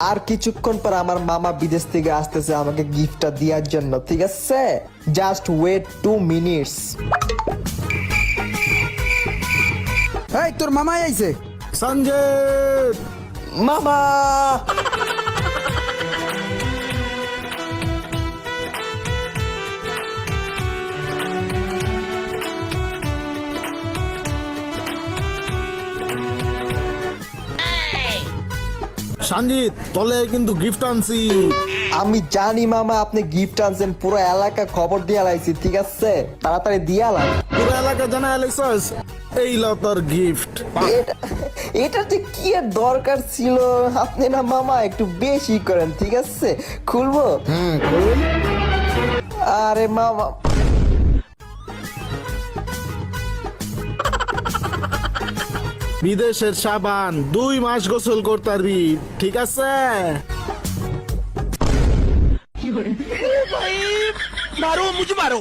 আর কিছুক্ষণ পর আমার মামা বিদেশ থেকে আসতেছে আমাকে গিফটটা দেওয়ার জন্য ঠিক আছে? জাস্ট ওয়েট টু মিনিটস এই তোর মামা আইছে। সঞ্জয় মামা! সঞ্জিত তলে কিন্তু গিফট আনছি। আমি জানি মামা আপনি গিফট আনছেন পুরো এলাকা খবর দিয়ে লাইছি ঠিক আছে? তাড়াতাড়ি দিয়ে আলাম। পুরো এলাকা জানা এলেছস এই ল তোর গিফট এটা এটা যে কি দরকার ছিল? আপনি না মামা একটু বেশি করেন ঠিক আছে? খুলবো? হুম আরে মামা বিদেশের সাবান দুই মাস গোসল করতে পারবি ঠিক আছে? মারো মুঝে মারো।